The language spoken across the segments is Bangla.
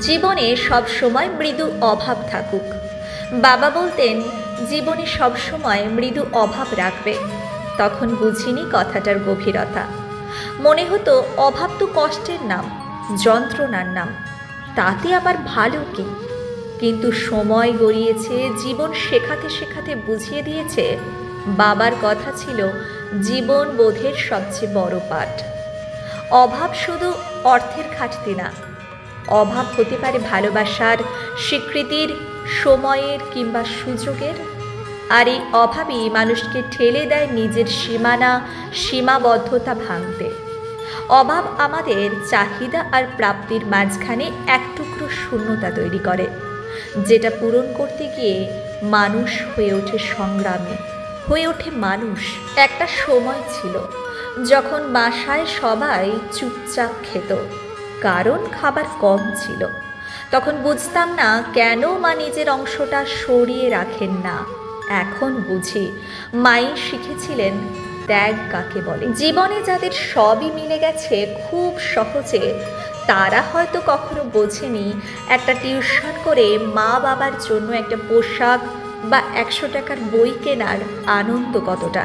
জীবনে সব সময় মৃদু অভাব থাকুক। বাবা বলতেন, জীবনে সব সময় মৃদু অভাব রাখবে। তখন বুঝিনি কথাটার গভীরতা। মনে হতো, অভাব তো কষ্টের নাম, যন্ত্রণার নাম। তাতে আবার ভালো কি? কিন্তু সময় গড়িয়েছে, জীবন শেখাতে শেখাতে বুঝিয়ে দিয়েছে, বাবার কথা ছিল জীবন বোধের সবচেয়ে বড় পাঠ। অভাব শুধু অর্থের খাটতি না অভাব হতে পারে ভালোবাসার স্বীকৃতির, সময়ের কিংবা সুযোগের। আর এই অভাবই মানুষকে ঠেলে দেয় নিজের সীমানা, সীমাবদ্ধতা ভাঙতে। অভাব আমাদের চাহিদা আর প্রাপ্তির মাঝখানে এক টুকরো শূন্যতা তৈরি করে, যেটা পূরণ করতে গিয়ে মানুষ হয়ে ওঠে সংগ্রামী। হয়ে ওঠে মানুষ, একটা সময় ছিল, যখন বাসায় সবাই চুপচাপ খেত। কারণ খাবার কম ছিল। তখন বুঝতাম না কেন মা নিজের অংশটা সরিয়ে রাখেন না। এখন বুঝি মাই শিখেছিলেন ত্যাগ কাকে বলে। জীবনে যাদের সবই মিলে গেছে খুব সহজে তারা হয়তো কখনো বোঝেনি একটা টিউশন করে মা বাবার জন্য একটা পোশাক বা একশো টাকার বই কেনার আনন্দ কতটা।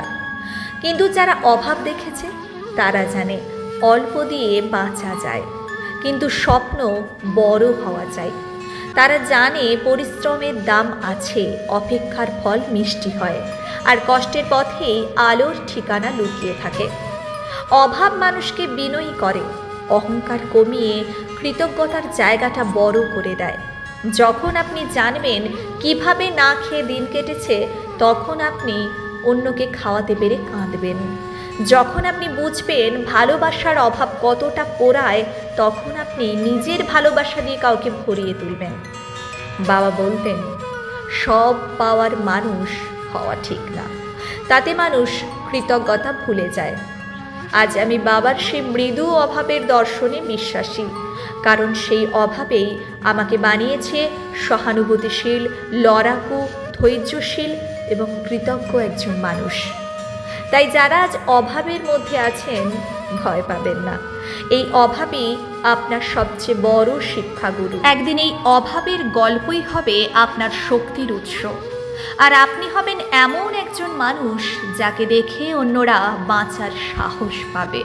কিন্তু যারা অভাব দেখেছে তারা জানে অল্প দিয়ে বাঁচা যায়। কিন্তু স্বপ্ন বড় হওয়া চাই। তারা জানে পরিশ্রমের দাম আছে, অপেক্ষার ফল মিষ্টি হয়, আর কষ্টের পথেই আলোর ঠিকানা লুকিয়ে থাকে। অভাব মানুষকে বিনয়ী করে, অহংকার কমিয়ে কৃতজ্ঞতার জায়গাটা বড় করে দেয়। যখন আপনি জানবেন কীভাবে না খেয়ে দিন কেটেছে, তখন আপনি অন্যকে খাওয়াতে পেরে কাঁদবেন। যখন আপনি বুঝবেন ভালোবাসার অভাব কতটা পোড়ায়, তখন আপনি নিজের ভালোবাসা দিয়ে কাউকে ভরিয়ে তুলবেন। বাবা বলতেন, সব পাওয়ার মানুষ হওয়া ঠিক না। তাতে মানুষ কৃতজ্ঞতা ভুলে যায়। আজ আমি বাবার সেই মৃদু অভাবের দর্শনে বিশ্বাসী। কারণ সেই অভাবেই আমাকে বানিয়েছে সহানুভূতিশীল, লড়াকু, ধৈর্যশীল এবং কৃতজ্ঞ একজন মানুষ। তাই যারা আজ অভাবের মধ্যে আছেন, ভয় পাবেন না। এই অভাবই আপনার সবচেয়ে বড় শিক্ষাগুরু। একদিন এই অভাবের গল্পই হবে আপনার শক্তির উৎস। আর আপনি হবেন এমন একজন মানুষ যাকে দেখে অন্যরা বাঁচার সাহস পাবে।